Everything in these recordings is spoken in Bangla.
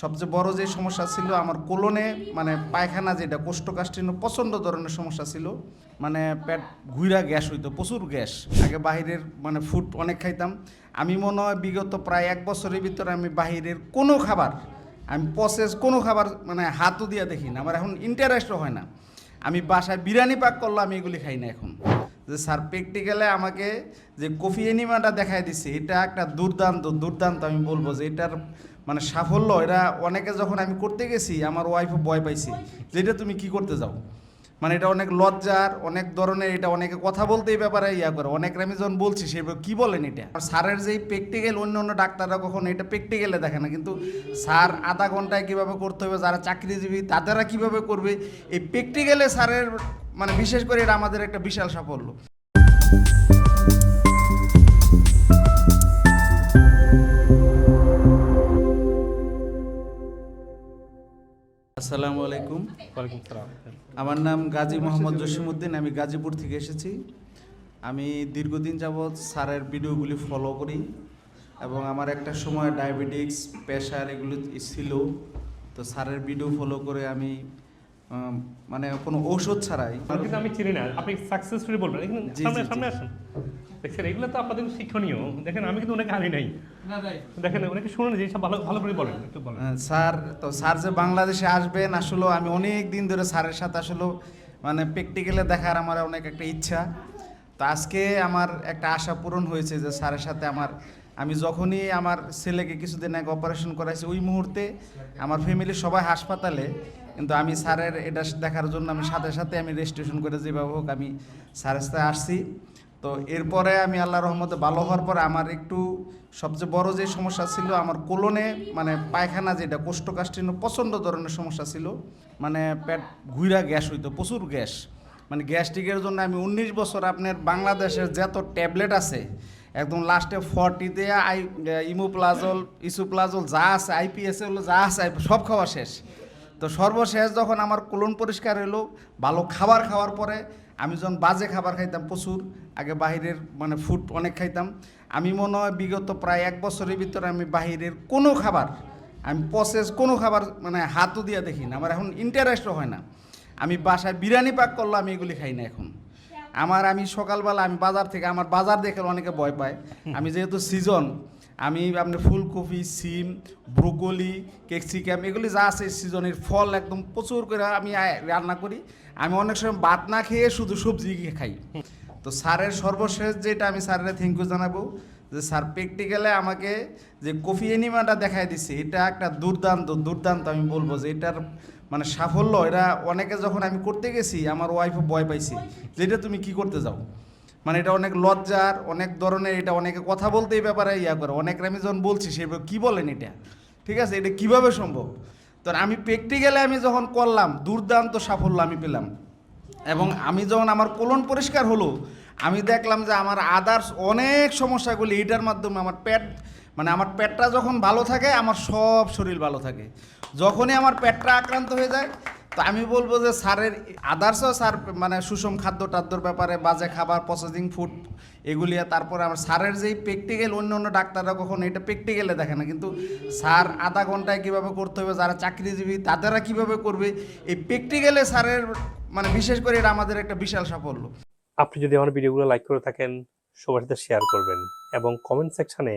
সবচেয়ে বড় যে সমস্যা ছিল আমার কোলনে মানে পায়খানা যেটা কোষ্ঠকাষ্ঠিন্য প্রচণ্ড ধরনের সমস্যা ছিল। মানে পেট ঘুইরা গ্যাস হইতো, প্রচুর গ্যাস। আগে বাহিরের মানে ফুড অনেক খাইতাম। আমি মনে হয় বিগত প্রায় এক বছরের ভিতরে আমি বাহিরের কোনো খাবার, আমি প্রসেস কোনো খাবার মানে হাতও দিয়া দেখি না। আমার এখন ইন্টারেস্টও হয় না। আমি বাসায় বিরিয়ানি পাক করলে আমি এগুলি খাই না এখন। যে স্যার প্র্যাকটিক্যালে আমাকে যে কফি এনিমাটা দেখাই দিছে, এটা একটা দুর্দান্ত দুর্দান্ত আমি বলব যে এটার মানে সাফল্য এটা অনেকে যখন আমি করতে গেছি, আমার ওয়াইফও ভয় পাইছে যেটা তুমি কি করতে যাও। মানে এটা অনেক লজ্জার, অনেক ধরনের এটা অনেকে কথা বলতে এই ব্যাপারে ইয়া করে। অনেক আমি যখন বলছি, সে কি বলেন এটা? স্যারের যেই প্র্যাকটিক্যাল অন্য অন্য ডাক্তাররা কখনো এটা প্র্যাকটিক্যালে দেখে না, কিন্তু স্যার আধা ঘন্টায় কীভাবে করতে হবে, যারা চাকরিজীবী তাদেরা কীভাবে করবে, এই প্র্যাকটিক্যালে স্যারের মানে বিশেষ করে এটা আমাদের একটা বিশাল সাফল্য। আসসালামু আলাইকুম। ওয়ালাইকুম সালাম। আমার নাম গাজী মোহাম্মদ জসিমউদ্দিন আমি গাজীপুর থেকে এসেছি। আমি দীর্ঘদিন যাবৎ স্যারের ভিডিওগুলি ফলো করি এবং আমার একটা সময় ডায়াবেটিক্স প্রেশার এগুলো ছিল। তো স্যারের ভিডিও ফলো করে আমি মানে কোনো ঔষধ ছাড়াই। কিন্তু আমি চিনি না। আপনি সাকসেসফুলি বলবেন। সামনে সামনে আসুন। দেখছেন এগুলো তো আপনাদের শিক্ষণীয়। দেখেন আমি কিন্তু অনেক আনি নাই। দেখেন অনেকে শুনুন যে সব ভালো ভালো করে বলেন একটু বলেন। স্যার তো স্যার যে বাংলাদেশে আসবেন আসলে আমি অনেক দিন ধরে স্যারের সাথে আসলে মানে প্র্যাকটিক্যালে দেখার আমার অনেক একটা ইচ্ছা। তো আজকে আমার একটা আশা পূরণ হয়েছে যে স্যারের সাথে আমার আমি যখনই আমার ছেলেকে কিছুদিন আগে অপারেশন করাইছি ওই মুহূর্তে আমার ফ্যামিলির সবাই হাসপাতালে কিন্তু আমি স্যারের এটা দেখার জন্য আমি সাথে সাথে আমি রেজিস্ট্রেশন করে যেভাবে হোক আমি স্যারের সাথে আসছি। তো এরপরে আমি আল্লাহ রহমতে ভালো হওয়ার পরে আমার একটু সবচেয়ে বড় যে সমস্যা ছিল, আমার কোলনে মানে পায়খানা যেটা, কোষ্ঠকাঠিন্য প্রচণ্ড ধরনের সমস্যা ছিল মানে পেট ঘুইরা গ্যাস হইতো, প্রচুর গ্যাস। মানে গ্যাস্ট্রিকের জন্য আমি উনিশ বছর আপনার বাংলাদেশের যত ট্যাবলেট আছে, একদম লাস্টে ফর্টিতে আই ইমোপ্লাজল, ইসুপ্লাজল যা আছে আইপিএস যা আছে, সব খাওয়া শেষ। তো সর্বশেষ যখন আমার কোলন পরিষ্কার হলো ভালো খাবার খাওয়ার পরে আমি যখন বাজে খাবার খাইতাম, প্রচুর, আগে বাহিরের মানে ফুড অনেক খাইতাম, আমি মনে হয় বিগত প্রায় এক বছরের ভিতরে আমি বাহিরের কোনো খাবার, আমি প্রসেস কোনো খাবার মানে হাতও দিয়া দেখি না, আমার এখন ইন্টারেস্টও হয় না। আমি বাসায় বিরিয়ানি পাক করলে আমি এগুলি খাই না এখন। আমার আমি সকালবেলা আমি বাজার থেকে আমার বাজার দেখে অনেকে ভয় পায়। আমি যেহেতু সিজন আমি আপনার ফুলকপি সিম ব্রোকলি ক্যাপসিকাম এগুলি যা আছে সিজনের ফল একদম প্রচুর করে আমি রান্না করি। আমি অনেক সময় ভাত না খেয়ে শুধু সবজি খাই। তো স্যারের সর্বশেষ যেটা আমি স্যারের থ্যাংক ইউ জানাব যে স্যার প্র্যাকটিক্যালে আমাকে যে কফি এনিমাটা দেখায় দিচ্ছে এটা একটা দুর্দান্ত দুর্দান্ত আমি বলব যে এটার মানে সাফল্য, এটা অনেকে যখন আমি করতে গেছি, আমার ওয়াইফও ভয় পাইছে যে এটা তুমি কি করতে যাও? মানে এটা অনেক লজ্জার, অনেক ধরনের, এটা অনেকে কথা বলতে এই ব্যাপারে ইয়া করে। অনেক আমি যখন বলছি, সে কী বলেন এটা? ঠিক আছে, এটা কীভাবে সম্ভব? তো আমি প্র্যাকটিক্যালে আমি যখন করলাম, দুর্দান্ত সাফল্য আমি পেলাম। এবং আমি যখন আমার কোলন পরিষ্কার হলো, আমি দেখলাম যে আমার আদার্স অনেক সমস্যাগুলি, এটার মাধ্যমে আমার পেট মানে আমার পেটটা যখন ভালো থাকে, আমার সব শরীর ভালো থাকে। যখনই আমার পেটটা আক্রান্ত হয়ে যায়, তো আমি বলব যে স্যারের আদার্সও স্যার মানে সুষম খাদ্য টাদ্যর ব্যাপারে বাজে খাবার প্রসেসিং ফুড এগুলি তারপরে আমার স্যারের যেই প্র্যাকটিক্যাল অন্য অন্য ডাক্তাররা কখনো এটা প্র্যাকটিক্যালে দেখে না। কিন্তু স্যার আধা ঘন্টায় কীভাবে করতে হবে, যারা চাকরিজীবী তাদেরা কীভাবে করবে, এই প্র্যাকটিক্যালে স্যারের মানে বিশেষ করে এটা আমাদের একটা বিশাল সাফল্য। আপনি যদি আমার ভিডিওগুলো লাইক করে থাকেন, সবার সাথে শেয়ার করবেন এবং কমেন্ট সেকশনে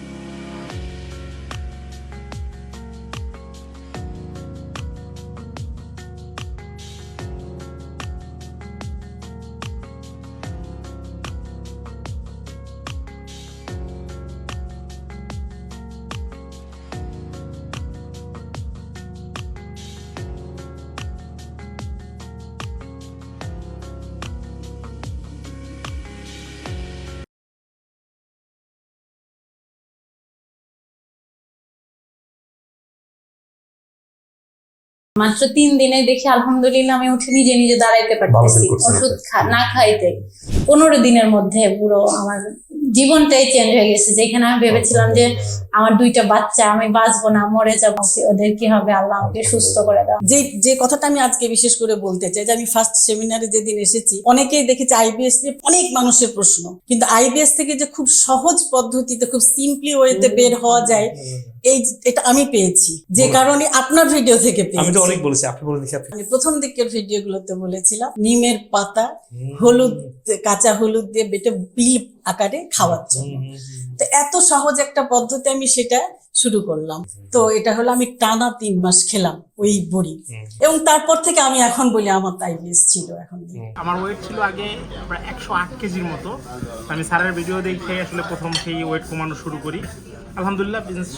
মাত্র তিন দিনে দেখি আলহামদুলিল্লাহ আমি উঠে নিজে নিজে দাঁড়াইতে পারতেছি। ওষুধ না খাইতে। পনেরো দিনের মধ্যে পুরো আমার জীবনটাই চেঞ্জ হয়ে গেছে। যেখানে আমি ভেবেছিলাম যে আমার দুইটা বাচ্চা আমি বাঁচবো না মরে যাব ওদের কি হবে? আল্লাহ আমাকে সুস্থ করে দাও। যে যে কথাটা আমি আজকে বিশেষ করে বলতে চাই যে আমি ফার্স্ট সেমিনারে যেদিন এসেছি অনেকেই দেখেছি আইবিএস নিয়ে অনেক মানুষের প্রশ্ন। কিন্তু আইবিএস থেকে যে খুব সহজ পদ্ধতিতে খুব সিম্পলি ওয়েতে বের হওয়া যায় এই এটা আমি পেয়েছি। যে কারণে আপনার ভিডিও থেকে আমি তো অনেক বলেছি আপনি বলে দেখি আপনি প্রথম দিকের ভিডিওগুলোতে বলেছিলাম নিমের পাতা হলুদ কাঁচা হলুদ দিয়ে বেটে বিল আকারে খাওয়ার জন্য। তো এত সহজ একটা পদ্ধতি আমি সেটা শুরু করলাম। তো এটা হলো আমি টানা তিন মাস খেলাম ওই বড়ি। এবং তারপর থেকে আমি এখন বলি আমার তাই আইবিএস ছিল এখন। আমার ওয়েট ছিল আগে প্রায় একশো আট কেজির মতো। আমি স্যারের ভিডিও দেখে আসলে প্রথম সেই ওয়েট কমানো শুরু করি। আলহামদুলিল্লাহ বিজনেস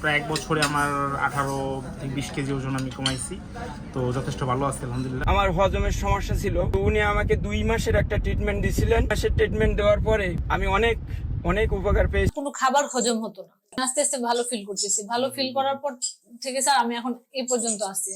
প্রায় এক বছরে আমার আঠারো থেকে বিশ কেজি ওজন আমি কমাইছি। তো যথেষ্ট ভালো আছে আলহামদুলিল্লাহ। আমার হজমের সমস্যা ছিল। উনি আমাকে দুই মাসের একটা ট্রিটমেন্ট দিছিলেন। মাসের ট্রিটমেন্ট দেওয়ার পরে আমি অনেক অনেক উপকার পেয়েছি। কোনো খাবার হজম হতো না। আস্তে আস্তে ভালো ফিল করতেছি। ভালো ফিল করার পর থেকে স্যার আমি এখন এই পর্যন্ত আসছি